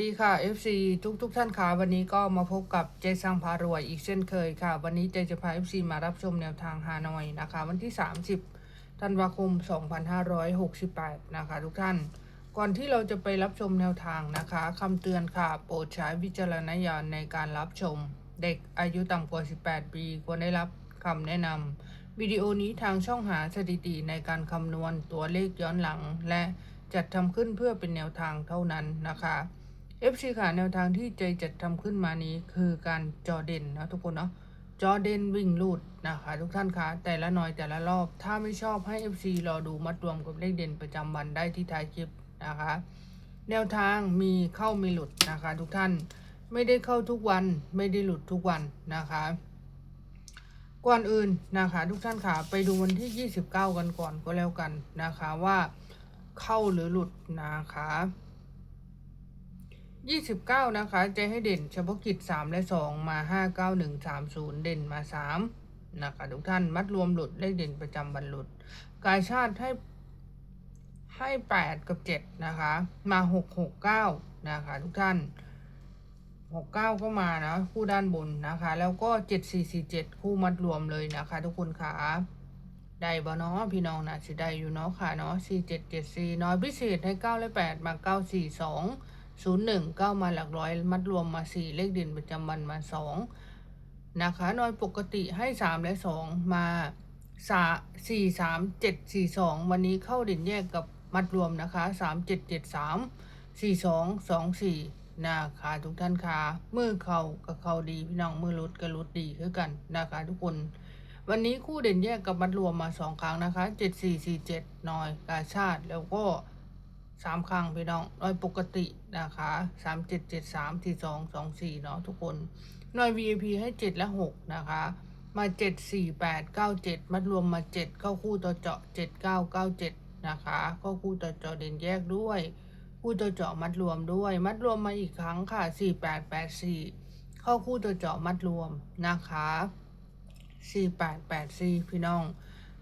ดีค่ะ FC ทุกทุกท่านค่ะวันนี้ก็มาพบกับเจสังพารวยอีกเช่นเคยค่ะ วันนี้เจจะพา FC มารับชมแนวทางฮานอยนะคะ วันที่ 30 ธันวาคม 2568 นะคะ ทุกท่าน ก่อนที่เราจะไปรับชมแนวทางนะคะคำเตือนค่ะ โปรดใช้วิจารณญาณในการรับชม เด็กอายุต่ำกว่า 18 ปีควรได้รับคำแนะนำวิดีโอนี้ทางช่องหาสถิติในการคำนวณตัวเลขย้อนหลัง และจัดทำขึ้นเพื่อเป็นแนวทางเท่านั้นนะคะ FC ค่ะแนวทางที่เจจัดทำขึ้นมานี้คือการจอเด่นนะทุกคนเนาะจอเด่นวิ่งลูดนะคะทุกท่านคะแต่ละหน่อยแต่ละรอบ ถ้าไม่ชอบให้ FC รอดูมัดรวมกับเลขเด่นประจำวันได้ที่ท้ายคลิปนะคะ แนวทางมีเข้ามีหลุดนะคะ ทุกท่านไม่ได้เข้าทุกวันไม่ได้หลุดทุกวันนะคะก่อนอื่นนะคะทุกท่านค่ะไปดูวันที่ 29 กันก่อนก็แล้วกันนะคะว่าเข้าหรือหลุดนะคะ 29นะคะจะให้เด่นเฉพาะกิจ3และ2มา5 9 1 3 0เด่นมา3นะคะทุกท่านมัดรวมหลุดเลขเด่นประจำวันหลุด กายชาติให้ให้8กับ7นะคะ มา6 6 9นะคะทุกท่าน6 9ก็มานะ คู่ด้านบนนะคะ แล้วก็7 4 4 7คู่มัดรวมเลยนะคะ ทุกคนค่ะได้บ่เนาะพี่น้องนะสิได้อยู่เนาะค่ะเนาะ4 7 7 4น้อยพิเศษให้9และ8มา 9 4 2 0 1 9มาหลักร้อย มัดรวมมา4เลขเด่นประจำวันมา2นะคะนอยปกติให้3และ2มาสา4 3 7 4 2วันนี้เข้าเด่นแยกกับมัดรวมนะคะ3 7 7 3 4 2 2 4นะคะทุกท่านคะมือเขากับเขาดีพี่น้องมือรุดกับรุดดีคือกันนะคะทุกคน วันนี้คู่เด่นแยกกับมัดรวมมาสองครั้งนะคะเจ็ดสี่สี่เจ็ดนอยกาชาติแล้วก็ สามครั้งพี่น้องนอยปกตินะคะสามเจ็ดเจ็ดสามสี่สองสองสี่เนาะทุกคนนอย VIP ให้เจ็ดและหกนะคะมาเจ็ดสี่แปดเก้าเจ็ดมัดรวมมาเจ็ดเข้าคู่ต่อเจาะเจ็ดเก้าเก้าเจ็ดนะคะเข้าคู่ต่อเจาะเด่นแยกด้วยคู่ต่อเจาะมัดรวมด้วย มัดรวมมาอีกครั้งค่ะสี่แปดแปดสี่เข้าคู่ต่อเจาะมัดรวมนะคะสี่แปดแปดสี่พี่น้อง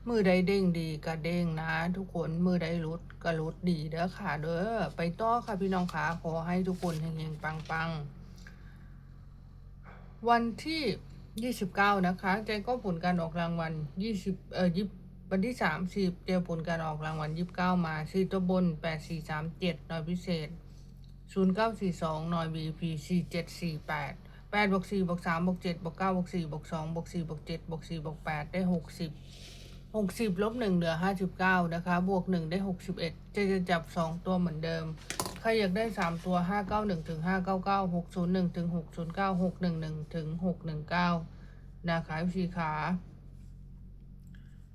มือใดเด้งดีก็เด้งนะ ทุกคนมือใดรุดก็รุดดีเด้อค่ะ เด้อไปต่อค่ะพี่น้องขาขอให้ทุกคนเฮงๆปังๆ วันที่ยี่สิบเก้านะคะเจก็ผลการออกรางวัลยี่สิบเอ่อยิบวันที่สามสิบเจอผลการออกรางวัลยี่สิบเก้ามาสี่ตัวบนแปดสี่สามเจ็ดหน่วยพิเศษศูนย์เก้าสี่สองหน่วย BP สี่เจ็ดสี่แปดแปดบวกสี่บวกสามบวกเจ็ดบวกเก้าบวกสี่บวกสองบวกสี่บวกเจ็ดบวกสี่บวกแปดได้ห กสิบหกสิบลบหนึ่งเหลือห้าสิบเก้านะคะ บวกหนึ่งได้หกสิบเอ็ดจะจะจับสองตัวเหมือนเดิม ใครอยากได้สามตัวห้าเก้าหนึ่งถึงห้าเก้าเก้าหกศูนย์หนึ่งถึงหกศูนย์เก้าหกหนึ่งหนึ่งถึงหกหนึ่งเก้านะคะพี่ขา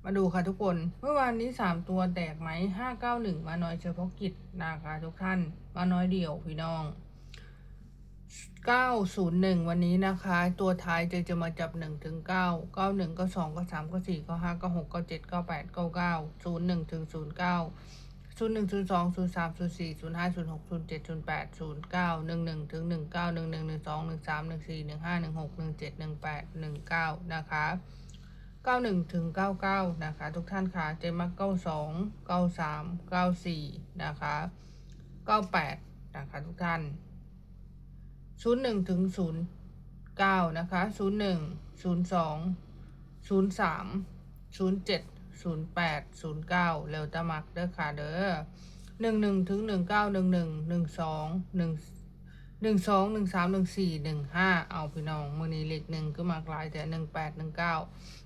มาดูค่ะทุกคน เมื่อวานนี้สามตัวแตกไหมห้าเก้าหนึ่งมาน้อยเฉพาะกิจนะคะทุกท่าน มาน้อยเดียวพี่น้อง 901 วันนี้นะคะ ตัวท้ายจะจะมาจับ 1 ถึง 9 91 92 93 94 95 96 97 98 99 01 ถึง 09 01 02 03 04 05 06 07 08 09 11 ถึง 19 11 12 13 14 15 16 17 18 19 นะคะ 91 ถึง 99 นะคะ ทุกท่านค่ะเจมัก92 93 94 นะคะ 98 นะคะ ทุกท่าน ศูนย์หนึ่งถึงศูนย์เก้านะคะศูนย์หนึ่งศูนย์สองศูนย์สามศูนย์เจ็ดศูนย์แปดศูนย์เก้าเร็วตะมักเด้อค่ะเด้อหนึ่งหนึ่งถึงหนึ่งเก้าหนึ่งหนึ่งหนึ่งสองหนึ่งหนึ่งสองหนึ่งสามหนึ่งสี่หนึ่งห้าเอาพี่น้องมือนี้เลขหนึ่งก็มากลายแต่หนึ่งแปดหนึ่งเก้า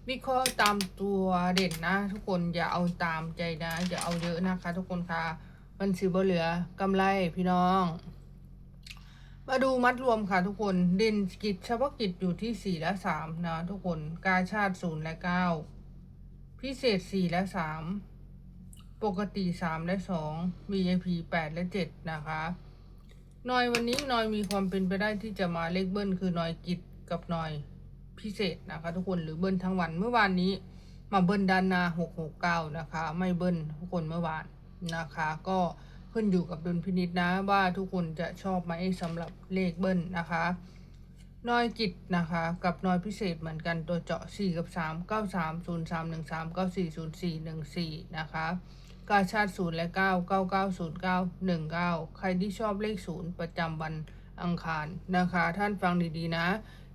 วิเคราะห์ตามตัวเด่นนะ ทุกคนอย่าเอาตามใจนะ อย่าเอาเยอะนะคะ ทุกคนค่ะมันสิบ่เหลือกำไรพี่น้อง มาดูมัดรวมค่ะทุกคน เด่นกิจเฉพาะกิจอยู่ที่สี่และสามนะทุกคน กาชาติศูนย์และเก้า พิเศษสี่และสาม ปกติสามและสอง VIP แปดและเจ็ดนะคะนอยวันนี้นอยมีความเป็นไปได้ที่จะมาเลขเบิ้ลคือนอยกิจกับนอยพิเศษนะคะ ทุกคนหรือเบิ้ลทั้งวันเมื่อวานนี้ มาเบิ้ลด้านหน้าหกหกเก้านะคะ ไม่เบิ้ลทุกคนเมื่อวานนะคะ ก็ ขึ้นอยู่กับดุลพินิจนะว่าทุกคนจะชอบไหมสำหรับเลขเบิ้ลนะคะน้อยกิจนะคะ กับน้อยพิเศษเหมือนกันตัวเจาะ 4 กับ 3 9 3 0 3 1 3 9 4 0 4 1 4 นะคะกาชาติศูนย์และเก้าเก้าเก้าศูนย์เก้าหนึ่งเก้าใครที่ชอบเลขศูนย์ประจำวันอังคารนะคะ ท่านฟังดีๆนะ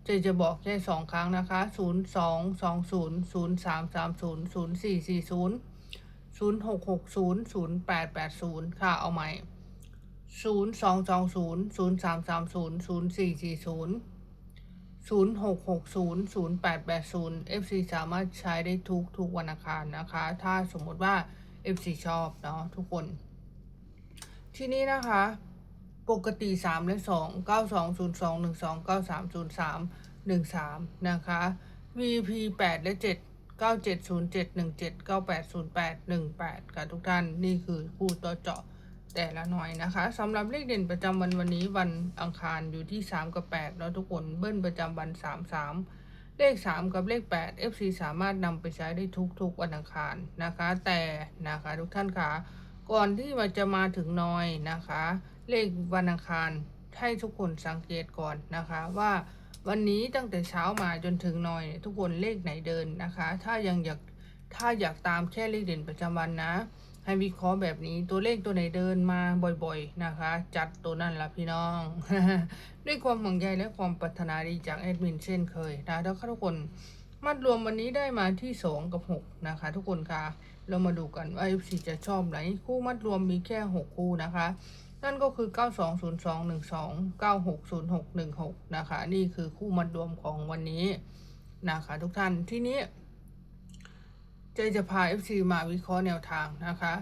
เจจะบอกแค่สองครั้งนะคะศูนย์สองสองศูนย์ ศูนย์สามสามศูนย์ศูนย์สี่สี่ศูนย์ศูนย์หกหกศูนย์ศูนย์แปดแปดศูนย์ค่ะเอาใหม่ศูนย์สองสองศูนย์ศูนย์สามสามศูนย์ศูนย์สี่สี่ศูนย์0 6 6 0 0 8 8 0 FC สามารถใช้ได้ทุกทุกวันอังคารนะคะ ถ้าสมมติว่า FC ชอบเนาะทุกคน ที่นี้นะคะปกติ 3 และ 2 9 2 0 2 1 2 9 3 0 3 1 3 นะคะ VP 8 และ 7 9 7 0 7 1 7 9 8 0 8 1 8ค่ะทุกท่านนี่คือคู่ตัวเจาะแต่ละหน่อยนะคะสำหรับเลขเด่นประจำวันวันนี้วันอังคารอยู่ที่ 3 กับ8แล้วทุกคนเบิ้ลประจำวัน 3 3 เลข 3 กับเลข 8 FC สามารถนำไปใช้ได้ทุกๆวันอังคารนะคะ แต่นะคะทุกท่านคะก่อนที่มันจะมาถึงน้อยนะคะ เลขวันอังคารให้ทุกคนสังเกตก่อนนะคะว่า วันนี้ตั้งแต่เช้ามาจนถึงนอยเนี่ยทุกคนเลขไหนเดินนะคะ ถ้ายังอยากถ้าอยากตามแค่เลขเด่นประจำวันนะ ให้วิเคราะห์แบบนี้ตัวเลขตัวไหนเดินมาบ่อยๆนะคะ จัดตัวนั่นละพี่น้อง ด้วยความห่วงใยและความปรารถนาดีจากแอดมินเช่นเคยนะแล้วทุกคนมัดรวมวันนี้ได้มาที่ 2 กับ 6 นะคะ ทุกคนคะเรามาดูกันว่า FC จะชอบไหน คู่มัดรวมมีแค่ 6 คู่นะคะ นั่นก็คือ 920212 960616 นะคะ นี่คือคู่มัดรวมของวันนี้นะคะทุกท่านที่นี้เจจะพา FC มาวิเคราะห์แนวทางนะคะ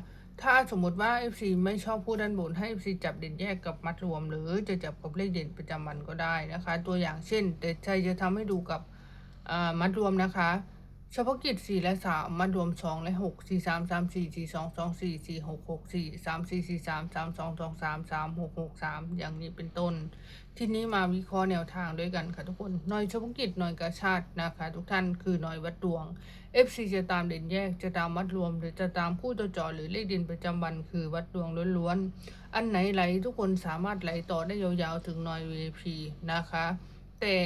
ถ้าสมมติว่า FC ไม่ชอบผู้ด้านบนให้ FC จับเด่นแยกกับมัดรวม หรือจะจับกับเลขเด่นประจำวันก็ได้นะคะ ตัวอย่างเช่นแต่ใจจะทำให้ดูกับมัดรวมนะคะ เฉพาะกิจ4และ3มัดรวม 2 และ 6 4 3 3 4 4 2 2 4 4 6 6 4 3 4 4 3 3 2 2 3 3 6 6 3 อย่างนี้เป็นต้น ทีนี้มาวิเคราะห์แนวทางด้วยกันค่ะทุกคนหน่วยเฉพาะกิจหน่วยกระชาตินะคะ ทุกท่านคือหน่วยวัดดวง FC จะตามเด่นแยกจะตามวัดรวม หรือจะตามคู่ตัวจอหรือเลขด่นประจำวันคือวัดดวงล้วนๆ อันไหนไหลทุกคนสามารถไหลต่อได้ยาวๆถึงหน่วย VIP นะคะ แต่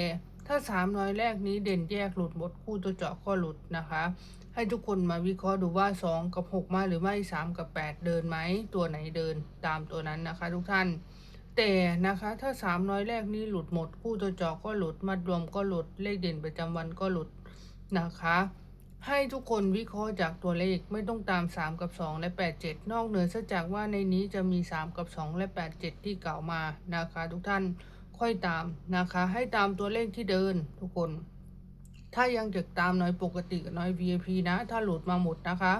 ถ้าสามน่วยแรกนี้เด่นแยกหลุดหมดคู่ตัวเจาะก็หลุดนะคะ ให้ทุกคนมาวิเคราะห์ดูว่า 2 กับ 6 มาหรือไม่ 3 กับ 8 เดินไหม ตัวไหนเดินตามตัวนั้นนะคะ ทุกท่าน แต่นะคะถ้าสามน้อยแรกนี้หลุดหมดคู่ตัวเจอก็หลุดมัดรวมก็หลุดเลขเด่นประจำวันก็หลุดนะคะให้ทุกคนวิเคราะห์จากตัวเลขไม่ต้องตาม 3 กับ 2 และ 8 7 นอกเหนือจากว่าในนี้จะมี 3 กับ 2 และ 8 7 ที่เก่ามานะคะทุกท่าน ค่อยตามนะคะ ให้ตามตัวเลขที่เดินทุกคน ถ้ายังจะตามน้อยปกติกับน้อย VIP นะ ถ้าหลุดมาหมดนะคะ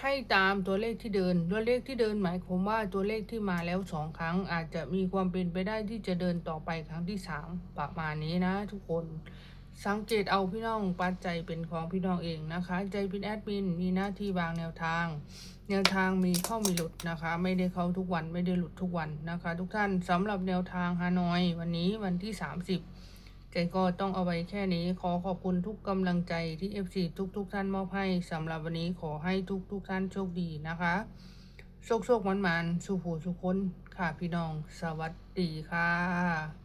ให้ตามตัวเลขที่เดิน ตัวเลขที่เดินหมายความว่าตัวเลขที่มาแล้วสองครั้ง อาจจะมีความเป็นไปได้ที่จะเดินต่อไปครั้งที่สามประมาณนี้นะ ทุกคน สังเกตเอาพี่น้องปัจจัยเป็นของพี่น้องเองนะคะ ใจเป็นแอดมินมีหน้าที่วางแนวทาง แนวทางมีเข้ามีหลุดนะคะ ไม่ได้เข้าทุกวันไม่ได้หลุดทุกวันนะคะ ทุกท่านสำหรับแนวทางฮานอย วันนี้วันที่ 30 ใจก็ต้องเอาไว้แค่นี้ขอขอบคุณทุกกำลังใจที่ FC ทุกทุกท่านมอบให้สำหรับวันนี้ขอให้ทุกทุกท่านโชคดีนะคะโชคโชคมันมันสุขูสุขคนค่ะพี่น้อง สวัสดีค่ะ